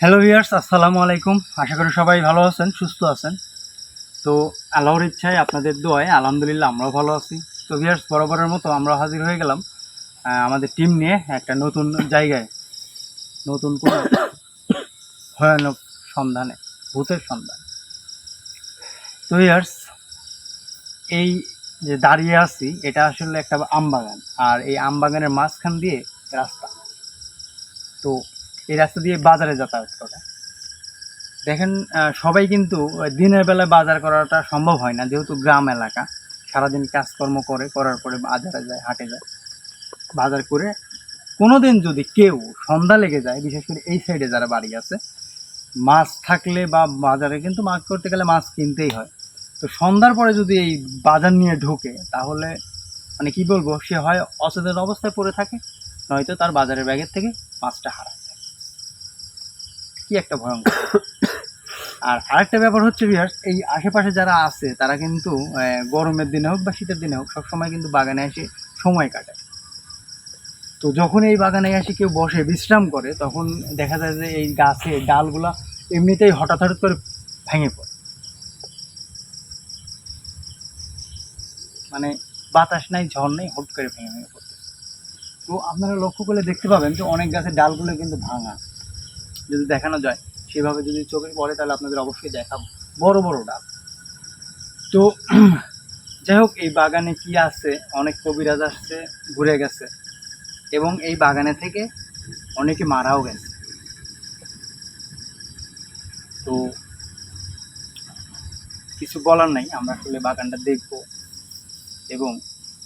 Hello viewers আসসালামু আলাইকুম। আশা করি সবাই ভালো আছেন, সুস্থ আছেন। তো আল্লাহর ইচ্ছায় আপনাদের দোয়ায় আলহামদুলিল্লাহ আমরাও ভালো আছি। তো ভিয়ার্স বরাবরের মতো আমরা হাজির হয়ে গেলাম আমাদের টিম নিয়ে একটা নতুন জায়গায়। নতুন কোনো ভয়ানক সন্ধানে, ভূতের সন্ধান। তো ভিয়ার্স এই যে দাঁড়িয়ে আছি, এটা আসলে একটা আমবাগান আর এই আমবাগানের মাঝখান দিয়ে রাস্তা। তো এই রাস্তা দিয়ে বাজারে যাতায়াত করে। দেখেন সবাই কিন্তু দিনের বেলায় বাজার করাটা সম্ভব হয় না, যেহেতু গ্রাম এলাকা। সারাদিন কাজকর্ম করে, করার পরে বাজারে যায়, হাটে যায়। বাজার করে কোনো দিন যদি কেউ সন্ধ্যা লেগে যায়, বিশেষ করে এই সাইডে যারা বাড়ি আছে, মাছ থাকলে বা বাজারে কিন্তু মাছ করতে গেলে মাছ কিনতেই হয়। তো সন্ধ্যার পরে যদি এই বাজার নিয়ে ঢোকে, তাহলে মানে কি বলব, সে হয় অচেতন অবস্থায় পড়ে থাকে, নয়তো তার বাজারের ব্যাগের থেকে মাছটা হারায়। কি একটা ভয়ঙ্কর। আর আরেকটা ব্যাপার হচ্ছে বিহার, এই আশেপাশে যারা আছে, তারা কিন্তু গরমের দিনে হোক বা শীতের দিনে হোক, সবসময় কিন্তু বাগানে এসে সময় কাটায়। তো যখন এই বাগানে এসে কেউ বসে, বিশ্রাম করে, তখন দেখা যায় যে এই গাছে ডালগুলা এমনিতেই হঠাৎ হঠাৎ করে ভেঙে পড়ে। মানে বাতাস নাই, ঝড় নেই হুট করে ভেঙে ভেঙে পড়তে তো আপনারা লক্ষ্য করলে দেখতে পাবেন যে অনেক গাছের ডালগুলো কিন্তু ভাঙা। যদি দেখানো যায়, সেভাবে যদি চোখে পড়ে, তাহলে আপনাদের অবশ্যই দেখাবো। বড় বড় ডাল তো, যাই হোক, এই বাগানে কি আছে? অনেক কবিরাজ আসছে, ঘুরে গেছে। এবং এই বাগানে থেকে অনেকে মারাও গেছে। তো, কিছু বলার নাই, আমরা আসলে বাগানটা দেখব এবং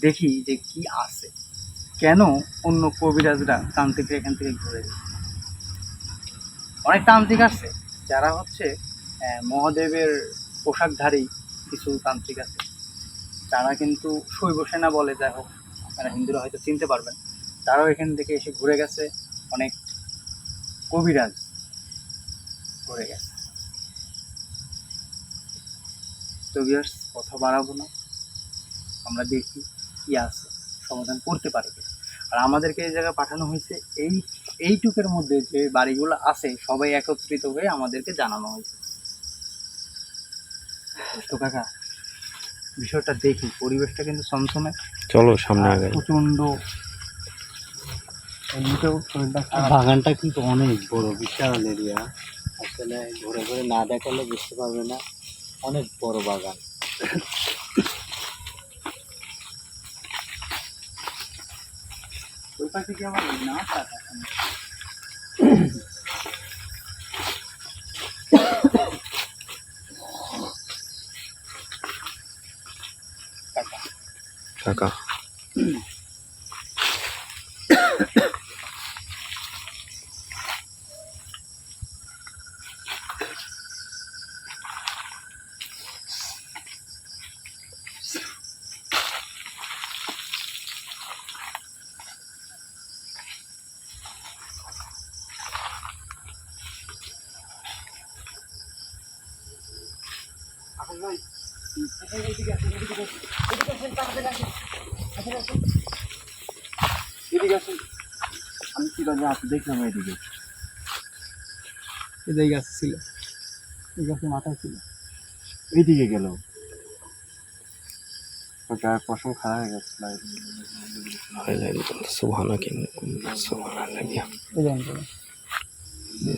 দেখি যে কি আছে। কেন অন্য কবিরাজরা তান্ত্রিকরা এখান থেকে ঘুরে গেছে? অনেক তান্ত্রিক আছে। যারা হচ্ছে মহাদেবের পোশাকধারী কিছু তান্ত্রিক আছে। তারা কিন্তু শৈব সেনা বলে যাই হোক, আপনারা হিন্দুরা হয়তো চিনতে পারবেন। তারাও এখান থেকে এসে ঘুরে গেছে, অনেক কবিরাজ ঘুরে গেছে। তো ভিউয়ার্স কথা বাড়াবো না। আমরা দেখি কি আছে, সমাধান করতে পারি আর আমাদেরকে এই জায়গায় পাঠানো হয়েছে এই এইটুকের মধ্যে যে বাড়িগুলো আছে সবাই একত্রিত হয়ে আমাদেরকে জানানো হয়েছে। তো কাকা বিষয়টা দেখি পরিবেশটা কিন্তু সমসমে চলো সামনে আগে প্রচণ্ড এমনিতেও বাগানটা কিন্তু অনেক বড় বিশাল এরিয়া আসলে ঘুরে ঘুরে না দেখালে বুঝতে পারবে না অনেক বড় বাগান। ওই পাশে কি আমার না আছে কাকা কাকা আকাশ ভাই এদিকে আসেন এদিকে আসেন এদিকে আসেন তাড়াতাড়ি আসেন আসেন আসেন আমি কি বাজে আছে দেখলাম এদিকে ছিল মাথায় ছিল এইদিকে গেল গায়ের পশম খারাপ হয়ে গেছে এই জানেন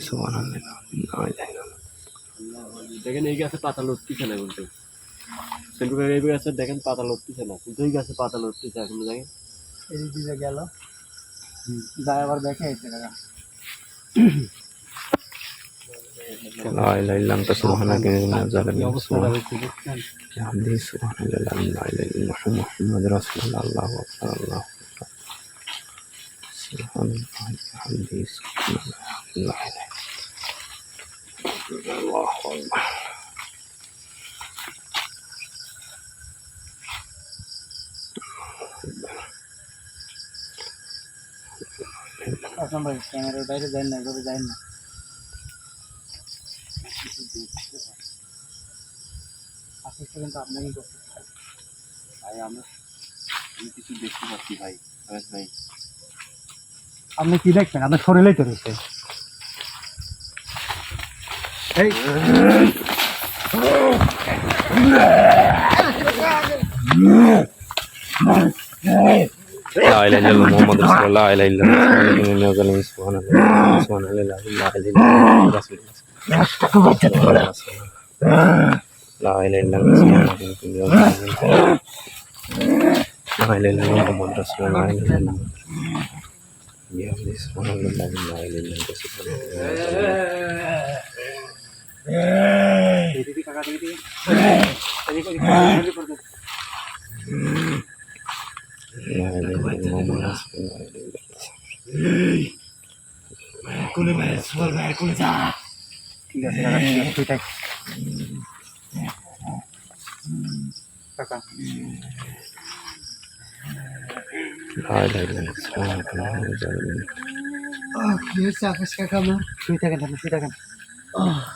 সুবহানাল্লাহ দেখেন এই গাছে পাতা লড়তিছে না কিন্তু। সেন্টু এই গাছে দেখেন পাতা লড়তিছে না কিন্তু এই গাছে পাতা লড়তিছে এখন দেখেন। এদিক দিয়ে গেল। যায় আবার দেখে ইলাহা আল্লাহু আকবার। আসলাম ভাই কিন্তু হবে। ভাই আমরা আপনি কি দেখবেন আপনার শরীরেই তো রয়েছে لا إله إلا الله محمد رسول الله لا إله إلا الله سبحان الله سبحان الله لا إله إلا الله رسول الله لا إله إلا الله سبحان الله لا إله إلا الله محمد رسول الله لا إله إلا الله بحمده سبحان الله لا إله إلا الله Eh. Kakak eh. ini mau mulai. Eh. Iya, iya, iya, kulit mas, kulit kulit ah. Tidak silakan. Kakak. Ada yang semua kenal jalan. Oh, kakak ah.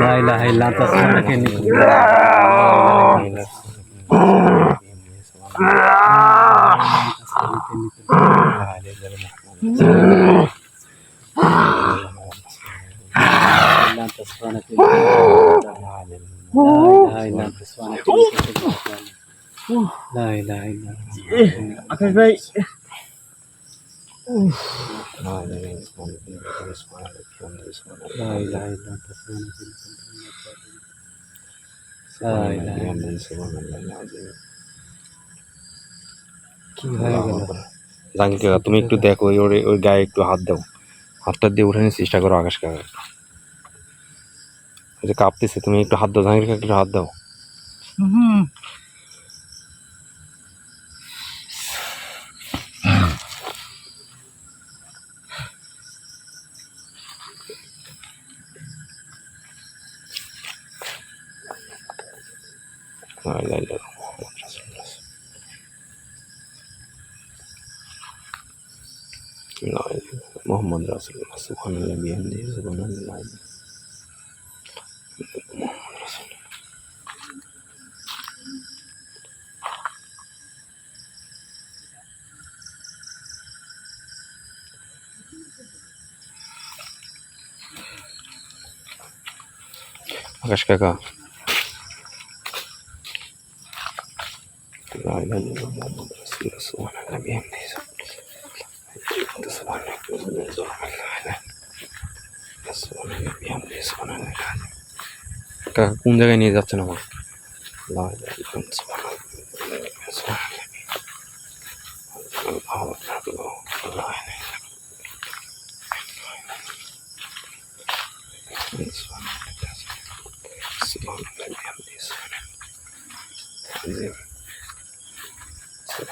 La ilaha illa anta astaghfiruka wa atubu ilaik আকাশ ভাই লা ইলাহা ইল্লা আনতা সুবহানাকা ইন্নী কুনতু লা ইলাহা কি হয়ে গেল জাহাঙ্গীর কাকা তুমি একটু দেখো ওই ওর ওই গায়ে একটু হাত দাও হাতটা দিয়ে উঠানোর চেষ্টা করো আকাশ কাকা ওই যে কাঁপতেছে তুমি একটু হাত দাও জাহাঙ্গীর কাকা একটু হাত দাও হুম の間に、Nein, machen wir das über das Subhanallah, wir haben die Subhanallah. Nein. আকাশ কাকা aynen yorumlarda burası burası olan önemli yerindeyiz. Çıkıntısı var ne gözümüz normal aynen. Burası olan önemli yerindeyiz bana ne lazım. Kanka kumda ben iyi zaten ama. Allah'a emanet çıkıntısı var ne gözümüz var ne Sıvanın önemli yerindeyiz. Bizim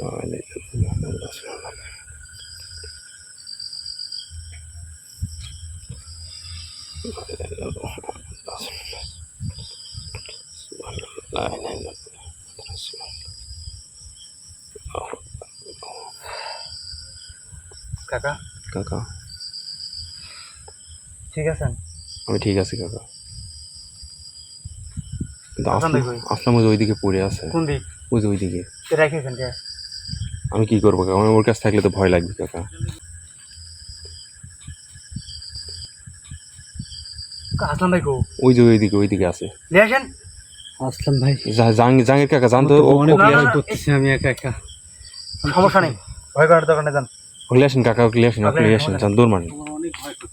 Aleyküm. Allah'a ısmarladık. কাকা কাকা ঠিক আছেন আমি ঠিক আছি কাকা কিন্তু আসলাম ওই দিকে পড়ে আছে কোন দিক ওই যে ওই দিকে রেখেছেন কে আমি কি করব? কাকা আমার ওর কাছে থাকলে তো ভয় লাগবে কাকা। আসলাম ভাই ওই যে ওইদিকে ওইদিকে আছে। আসেন। আসলাম ভাই। জা- জাহাঙ্গীর জাহাঙ্গীর কাকা জানতো? অনেক করতেছি আমি একা একা। সমস্যা নেই। ভয় করার দোকানে যান। ওগুলি আসেন কাকা ওগুলি আসেন ওগুলি আসেন যান দৌড় মারেন। করতেছে।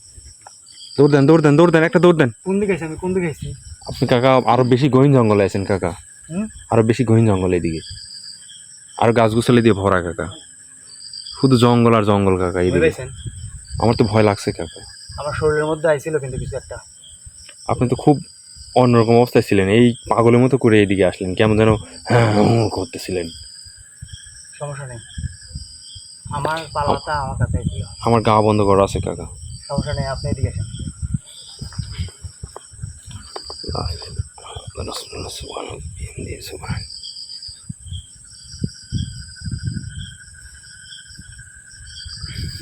দৌড় দেন দৌড় দেন দৌড় দেন একটা দৌড় দেন। কোন দিকে আমি কোন দিকে আছি? আপনি কাকা আরও বেশি গহীন জঙ্গলে আছেন কাকা। হুম? আরও বেশি গহীন জঙ্গল এদিকে। আর গাছ গুছালি দিয়ে ভরা কাকা। শুধু জঙ্গল আর জঙ্গল কাকা এদিকে আমার তো ভয় লাগছে কাকা। আমার শরীরের মধ্যে আইছিল কিন্তু কিছু একটা। আপনি তো খুব অন্যরকম অবস্থায় ছিলেন। এই পাগলের মতো করে এইদিকে আসলেন। কেমন যেন হ্যাঁ করতেছিলেন। সমস্যা নেই। আমার পালাটা আমার কাছে ছিল। আমার গা বন্ধ করা আছে কাকা। সমস্যা নেই আপনি এদিকে আসেন। ঘুরে আনতে গেছে বুঝছেন আচ্ছা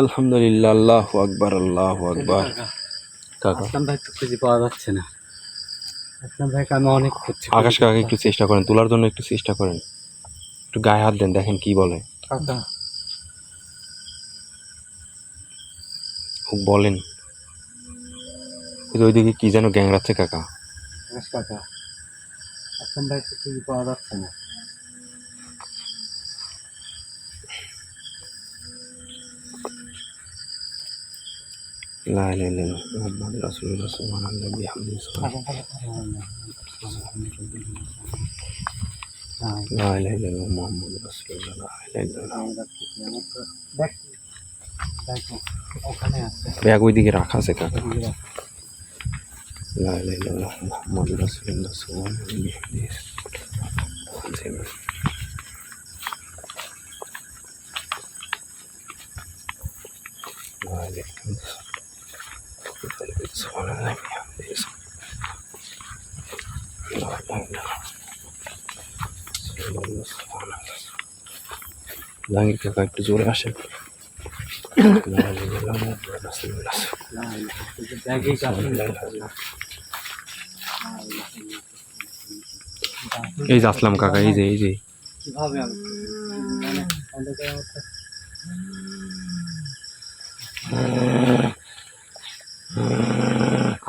আলহামদুলিল্লাহ আকবর আল্লাহ আকবর। কাকা? ভাই খুঁজে পাওয়া যাচ্ছে না। আমি অনেক আকাশ কাকা একটু চেষ্টা করেন তোলার জন্য একটু চেষ্টা করেন। একটু গায়ে হাত দেন দেখেন কি বলে কাকা খুব বলেন ওই যে ওইদিকে কি যেন গ্যাংরাচ্ছে কাকা আকাশ কাকা আসলাম ভাই তো খুঁজে পাওয়া যাচ্ছে না لا إله إلا الله محمد رسول الله سبحان الله بحمده سبحان لا إله إلا الله محمد رسول الله لا إله إلا الله দেখ দেখো ওখানে আছে ব্যাগ ওইদিকে রাখা আছে কাকা لا إله إلا الله محمد رسول الله سبحان الله بحمده عظيم لا إله إلا الله سبحان الله بحمده لا إله إلا الله জাহাঙ্গীর কাকা একটু জোরে আসে এই যে আসলাম কাকা, এই যে এই যে।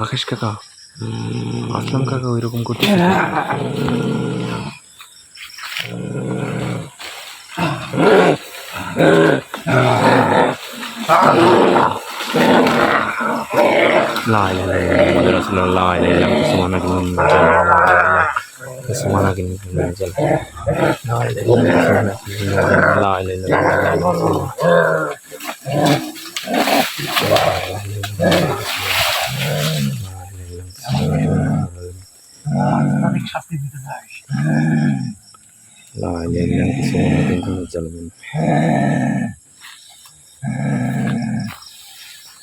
আকাশ কাকা, আসলাম কাকা, ওইরকম করছে لا إله إلا الله محمد رسول الله لا إله إلا الله سبحانك اللهم لا إله إلا الله سبحانك اللهم لا إله إلا الله لا إله إلا الله لا إله إلا الله Layan ng isang natin kung salamin.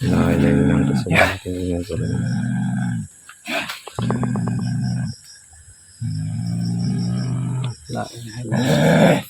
Layan ng isang natin kung salamin. Layan ng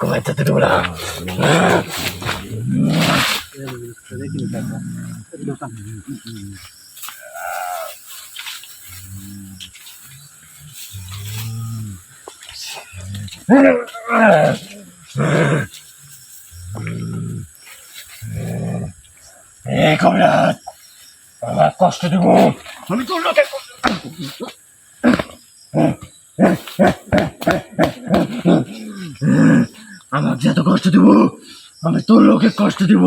কাকা দোকান আমার কষ্ট দেব। আমি তোর আমার যত কষ্ট দিব আমি তোর লোকে কষ্ট দিব।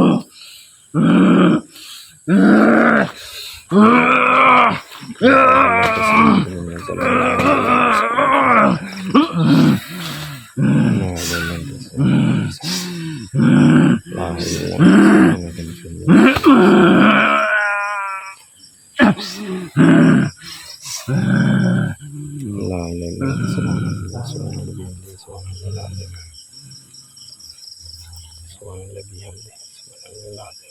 لا Hallelujah. Salamat Diyos. Walang labihan Diyos. Walang lalate. Walang labihan Diyos. Walang lalate.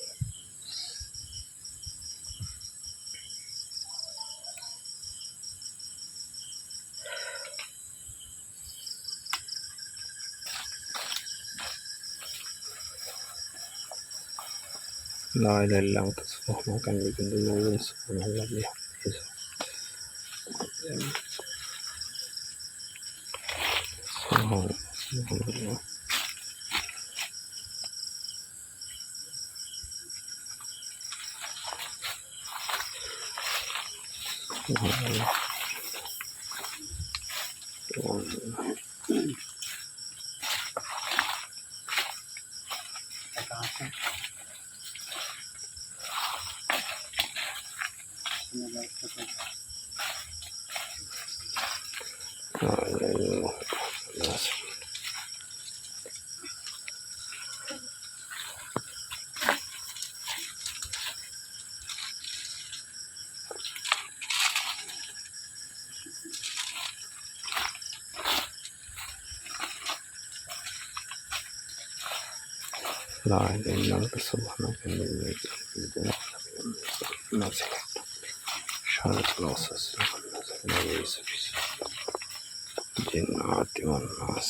Nakailan lang tapos mahamakan ko yung dulungan sa mga labihan Diyos. Amen. はい。なるほど。لا إله إلا أنت سبحانك إني كنت من الظالمين شهادة الأساس وليس في الجنات والناس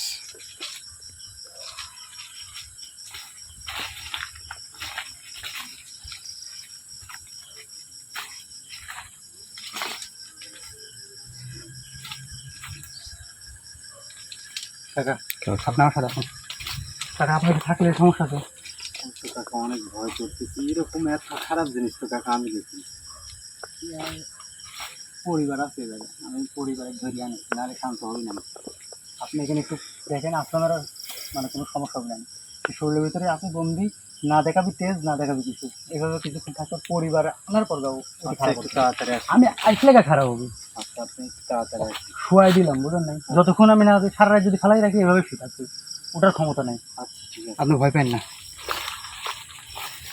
টাকা কাকা আপনি আমার সাথে আসুন টাকা আপনার থাকলে সমস্যা তো তো কাকা অনেক ভয় করতেছি। এরকম এত খারাপ জিনিস তো কাকা আমি দেখি। পরিবার আছে এবারে। আমি পরিবারের ধরে আনি নাহলে শান্ত হই না আপনি এখানে একটু দেখেন আপনার মানে কোনো সমস্যা হবে না। শরীরের ভিতরে আছে বন্দি না দেখাবি তেজ না দেখাবি কিছু। এভাবে কিছুক্ষণ থাকবে পরিবার আনার পর যাব আচ্ছা। তাড়াতাড়ি আমি আসলে গা খারাপ হবে। আচ্ছা আপনি তাড়াতাড়ি শুয়াই দিলাম বুঝলেন নাই? যতক্ষণ আমি না সারা রাত যদি ফেলাই রাখি এভাবে শুয়ে থাকবে। ওটার ক্ষমতা নাই। আচ্ছা ঠিক আছে। আপনি ভয় পান না।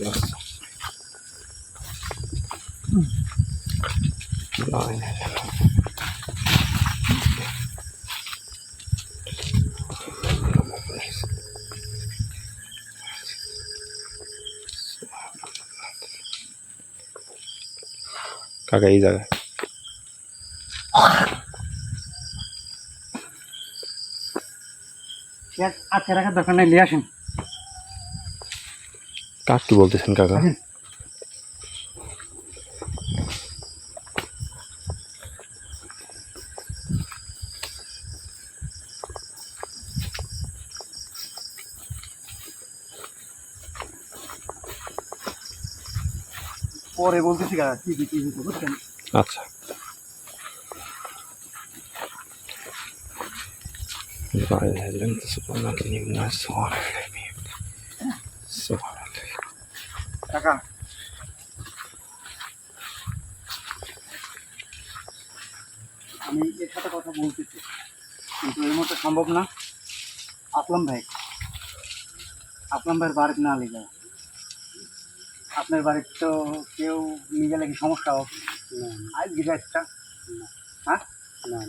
Line. কাকা এই জায়গায় আজকে রাখার দরকার নাই নিয়ে আসেন কাক কি বলতেছেন কাকা আসেন। পরে বলতেছি কাকা কি কি কি কি বুঝছেন আচ্ছা لا إله إلا أنت سبحانك إني من الظالمين سبحان টাকা। আমি এর সাথে কথা বলতে চাই কিন্তু এর মতো সম্ভব না। আসলাম ভাই। আসলাম ভাইয়ের বাড়িতে না লিগা আপনার বাড়িতে তো কেউ নিয়ে গেলে সমস্যা হোক? আর গিরাজটা হ্যাঁ? না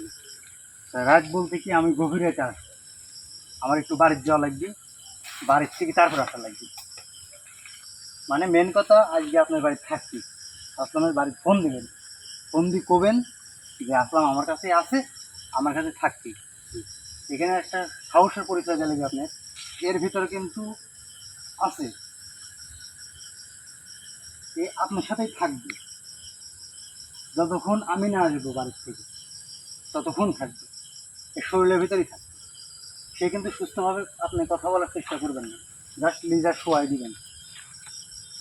না রাত বলতে কি আমি গভীরে চাষ আমার একটু বাড়ির যাওয়া লাগবে। বাড়ির থেকে তারপর আসা লাগবে। মানে মেন কথা, আজকে আপনার বাড়ি থাকছি। আসলামের বাড়ি ফোন দিবেন। ফোন দিয়ে কবেন যে, আসলাম আমার কাছে আছে, আমার কাছে থাকছি। এখানে একটা সাহসের পরিচয় দিলে আপনার। এর ভিতরে কিন্তু আছে এ আপনার সাথেই থাকবে। যতক্ষণ আমি না আসব বাড়ির থেকে, ততক্ষণ থাকবে। এর শরীরের ভিতরেই থাকবে। সে কিন্তু সুস্থভাবে আপনি কথা বলার চেষ্টা করবেন না। জাস্ট লিজার শোয়াই দিবেন।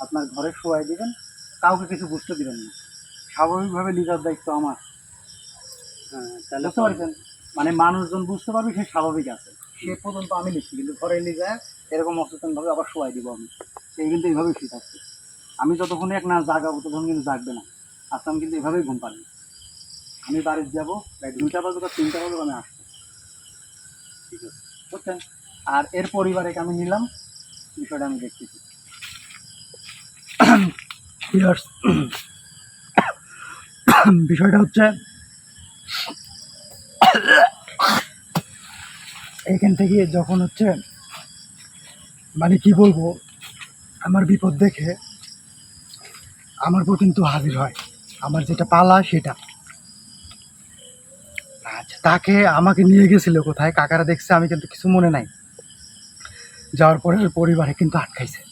আপনার ঘরে শোয়াই দিবেন কাউকে কিছু বুঝতে দিবেন না। স্বাভাবিকভাবে নিজের দায়িত্ব আমার। হ্যাঁ তাহলে বুঝতে পারছেন? মানে মানুষজন বুঝতে পারবে সে স্বাভাবিক আছে। সে পর্যন্ত আমি লিখছি কিন্তু ঘরে লিজায় এরকম অসচেতনভাবে আবার শোয়াই দিব আমি। সে কিন্তু এইভাবেই আছে আমি যতক্ষণ এক না জাগাবো ততক্ষণ কিন্তু জাগবে না। আসলাম কিন্তু এভাবেই ঘুম পারবে আমি বাড়িতে যাব প্রায় দুইটা বাজুক আর তিনটা বাজুক আমি আসব। ঠিক আছে? বুঝছেন? আর এর পরিবারে আমি নিলাম বিষয়টা আমি দেখতেছি। Viewers, বিষয়টা হচ্ছে এখান থেকে যখন হচ্ছে মানে কি বলব আমার বিপদ দেখে আমার উপর কিন্তু হাজির হয়। আমার যেটা পালা সেটা। আচ্ছা তাকে আমাকে নিয়ে গেছিল কোথায়? কাকারা দেখছে আমি কিন্তু কিছু মনে নাই। যাওয়ার পরে পরিবারে কিন্তু আটকাইছে।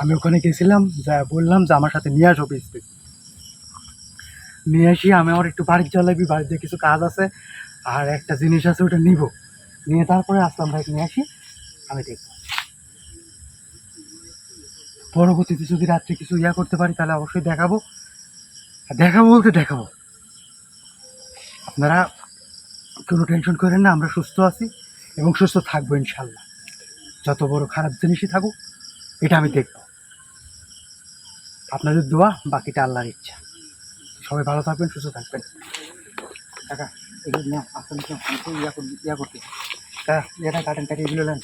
আমি ওখানে গেছিলাম, যা বললাম যে আমার সাথে নিয়ে আসো পিসতে নিয়ে আসি আমি আমার একটু বাড়ির চালাবি, বাড়িতে কিছু কাজ আছে, আর একটা জিনিস আছে ওটা নিব। নিয়ে তারপরে আসলাম ভাইকে নিয়ে আসি, আমি দেখব। পরবর্তীতে যদি রাত্রে কিছু ইয়া করতে পারি, তাহলে অবশ্যই দেখাবো। দেখাবো বলতে দেখাবো। আপনারা কোনো টেনশন করেন না, আমরা সুস্থ আছি এবং সুস্থ থাকব ইনশাল্লাহ। যত বড় খারাপ জিনিসই থাকুক, এটা আমি দেখব। আপনাদের দোয়া, বাকিটা আল্লাহর ইচ্ছা। সবাই ভালো থাকবেন, সুস্থ থাকবেন। কাকা, এগুলো না আসলে ইয়া করতে ইয়া করতে এটা কাটেন কাটে এগুলো নেন